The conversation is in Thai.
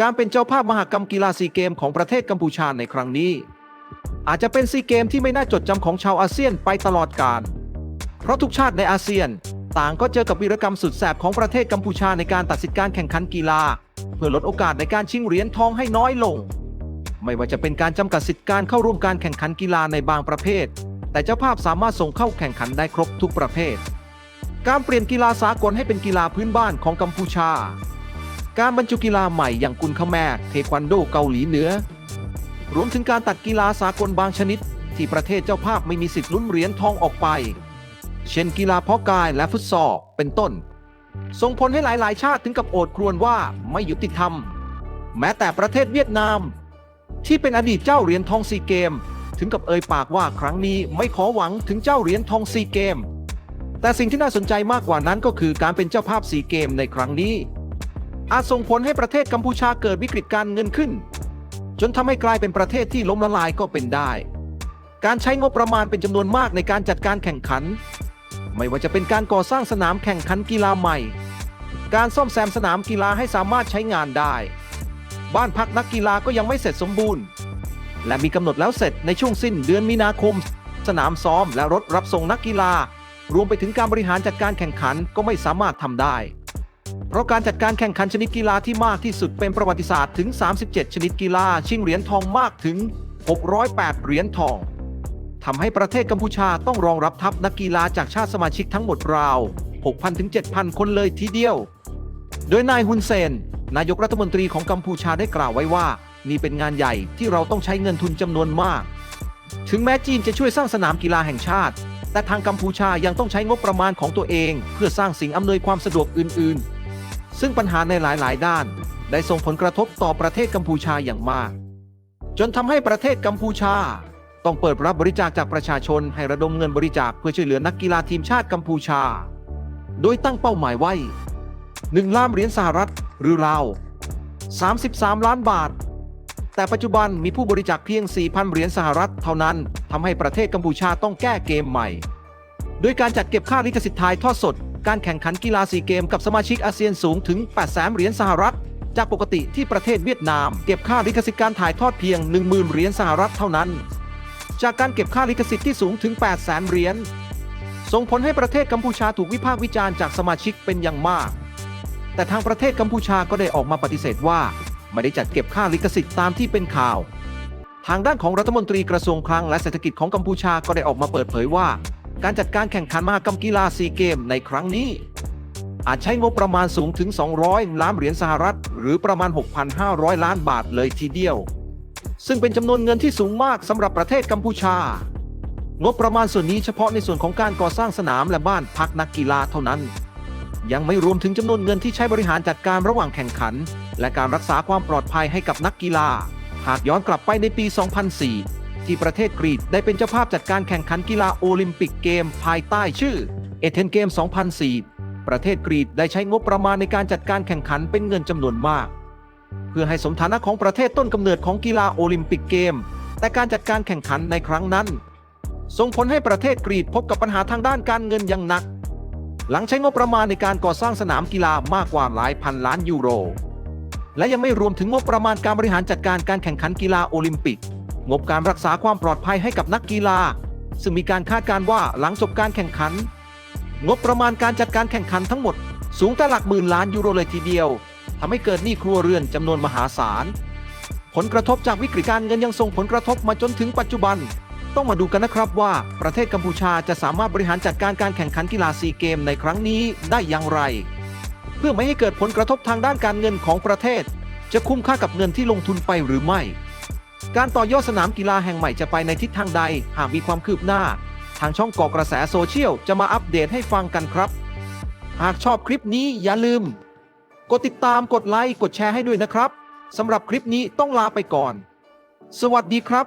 การเป็นเจ้าภาพมหกรรมกีฬาซีเกมของประเทศกัมพูชาในครั้งนี้ อาจจะเป็นซีเกมที่ไม่น่าจดจำของชาวอาเซียนไปตลอดกาลเพราะทุกชาติในอาเซียน ต่างก็เจอกับวีรกรรมสุดแสบของประเทศกัมพูชาในการตัดสินการแข่งขันกีฬา เพื่อลดโอกาสในการชิงเหรียญทองให้น้อยลง ไม่ว่าจะเป็นการจำกัดสิทธิการเข้าร่วมการแข่งขันกีฬาในบางประเภท แต่เจ้าภาพสามารถส่งเข้าแข่งขันได้ครบทุกประเภท การเปลี่ยนกีฬาสากลให้เป็นกีฬาพื้นบ้านของกัมพูชา การบรรจุกีฬาใหม่อย่างกุนขแมรเทควันโดเกาหลีเหนือ รวมถึงการตัดกีฬาสากลบางชนิด ที่ประเทศเจ้าภาพไม่มีสิทธิ์ลุ้นเหรียญทองออกไป เช่นกีฬาเพาะกายและฟุตซอลเป็นต้น ส่งผลให้หลาย ๆ ชาติถึงกับโอดครวญว่าไม่ยุติธรรม แม้แต่ประเทศเวียดนาม ที่เป็นอดีตเจ้าเหรียญทองซีเกม ถึงกับเอ่ยปากว่าครั้งนี้ไม่ขอหวังถึงเจ้าเหรียญทองซีเกม แต่สิ่งที่น่าสนใจมากกว่านั้นก็คือการเป็นเจ้าภาพซีเกมในครั้งนี้ อาจส่งผลให้ประเทศกัมพูชาเกิดวิกฤตการเงินขึ้น จนทำให้กลายเป็นประเทศที่ล้มละลายก็เป็นได้ การใช้งบประมาณเป็นจำนวนมากในการจัดการแข่งขัน ไม่ว่าจะเป็นการก่อสร้างสนามแข่งขันกีฬาใหม่ การซ่อมแซมสนามกีฬาให้สามารถใช้งานได้ บ้านพักนักกีฬาก็ยังไม่เสร็จสมบูรณ์ และมีกำหนดแล้วเสร็จในช่วงสิ้นเดือนมีนาคม สนามซ้อมและรถรับส่งนักกีฬารวมไปถึงการบริหารจัดการแข่งขันก็ไม่สามารถทำได้ เพราะการจัดการแข่งขันชนิดกีฬาที่มากที่สุดเป็นประวัติศาสตร์ถึง 37 ชนิดกีฬาชิงเหรียญทองมากถึง 608 เหรียญทองทำให้ประเทศกัมพูชาต้องรองรับทัพนักกีฬาจากชาติสมาชิกทั้งหมดราว 6,000 ถึง 7,000 คนเลยทีเดียว โดยนายฮุนเซน นายกรัฐมนตรีของกัมพูชาได้กล่าวไว้ว่า นี่เป็นงานใหญ่ที่เราต้องใช้เงินทุนจำนวนมาก ถึงแม้จีนจะช่วยสร้างสนามกีฬาแห่งชาติ แต่ทางกัมพูชายังต้องใช้งบประมาณของตัวเอง เพื่อสร้างสิ่งอำนวยความสะดวกอื่น ๆ ซึ่งปัญหาในหลาย ๆ ด้าน ได้ส่งผลกระทบต่อประเทศกัมพูชาอย่างมาก จนทำให้ประเทศกัมพูชา ต้องเปิดรับบริจาคจากประชาชนให้ระดมเงินบริจาคเพื่อช่วยเหลือนักกีฬาทีมชาติกัมพูชา โดยตั้งเป้าหมายไว้1ล้านเหรียญสหรัฐหรือราว 33 ล้านบาท แต่ปัจจุบันมีผู้บริจาคเพียง 4,000 เหรียญสหรัฐเท่านั้นทำให้ประเทศกัมพูชาต้องแก้เกมใหม่ โดยการจัดเก็บค่าลิขสิทธิ์ถ่ายทอดสด การแข่งขันกีฬาซีเกมกับสมาชิกอาเซียนสูงถึง800,000เหรียญสหรัฐ จากปกติที่ประเทศเวียดนาม เก็บค่าลิขสิทธิ์การถ่ายทอดเพียง 10,000 เหรียญสหรัฐเท่านั้น จากการเก็บค่าลิขสิทธิ์ที่สูงถึง800,000เหรียญ ส่งผลให้ประเทศกัมพูชาถูกวิพากษ์วิจารณ์จากสมาชิกเป็นอย่างมาก แต่ทางประเทศกัมพูชาก็ได้ออกมาปฏิเสธว่า ไม่ได้จัดเก็บค่าลิขสิทธิ์ตามที่เป็นข่าว ทางด้านของรัฐมนตรีกระทรวงคลังและเศรษฐกิจของกัมพูชาก็ได้ออกมาเปิดเผยว่า การจัดการแข่งขันมหกรรมกีฬาซีเกมในครั้งนี้ อาจใช้งบประมาณสูงถึง 200 ล้านเหรียญสหรัฐ หรือประมาณ 6,500 ล้านบาทเลยทีเดียว ซึ่งเป็นจำนวนเงินที่สูงมากสำหรับประเทศกัมพูชา งบประมาณส่วนนี้เฉพาะในส่วนของการก่อสร้างสนามและบ้านพักนักกีฬาเท่านั้น ยังไม่รวมถึงจำนวนเงินที่ใช้บริหารจัดการระหว่างแข่งขัน และการรักษาความปลอดภัยให้กับนักกีฬา หากย้อนกลับไปในปี 2004 ที่ประเทศกรีกได้เป็นเจ้าภาพจัดการแข่งขันกีฬาโอลิมปิกเกมภายใต้ชื่อเอเธนเกม 2004 ประเทศกรีกได้ใช้งบประมาณในการจัดการแข่งขันเป็นเงินจำนวนมาก เพื่อให้สมฐานะของประเทศต้นกำเนิดของกีฬาโอลิมปิกเกม แต่การจัดการแข่งขันในครั้งนั้น ส่งผลให้ประเทศกรีกพบกับปัญหาทางด้านการเงินอย่างหนัก หลังใช้งบประมาณในการก่อสร้างสนามกีฬามากกว่าหลายพันล้านยูโร และยังไม่รวมถึงงบประมาณการบริหารจัดการการแข่งขันกีฬาโอลิมปิก งบการรักษาความปลอดภัยให้กับนักกีฬา ซึ่งมีการคาดการว่าหลังจบการแข่งขัน งบประมาณการจัดการแข่งขันทั้งหมด สูงแต่หลักหมื่นล้านยูโรเลยทีเดียวทำให้เกิดหนี้ครัวเรือนจำนวนมหาศาล ผลกระทบจากวิกฤตการเงินยังส่งผลกระทบมาจนถึงปัจจุบัน ต้องมาดูกันนะครับว่าประเทศกัมพูชาจะสามารถบริหารจัดการการแข่งขันกีฬาซีเกมในครั้งนี้ได้อย่างไร เพื่อไม่ให้เกิดผลกระทบทางด้านการเงินของประเทศ จะคุ้มค่ากับเงินที่ลงทุนไปหรือไม่ การต่อยอดสนามกีฬาแห่งใหม่จะไปในทิศทางใด หากมีความคืบหน้า ทางช่องก่อกระแสโซเชียลจะมาอัปเดตให้ฟังกันครับ หากชอบคลิปนี้อย่าลืม กดติดตามกดไลค์กดแชร์ให้ด้วยนะครับสำหรับคลิปนี้ต้องลาไปก่อน สวัสดีครับ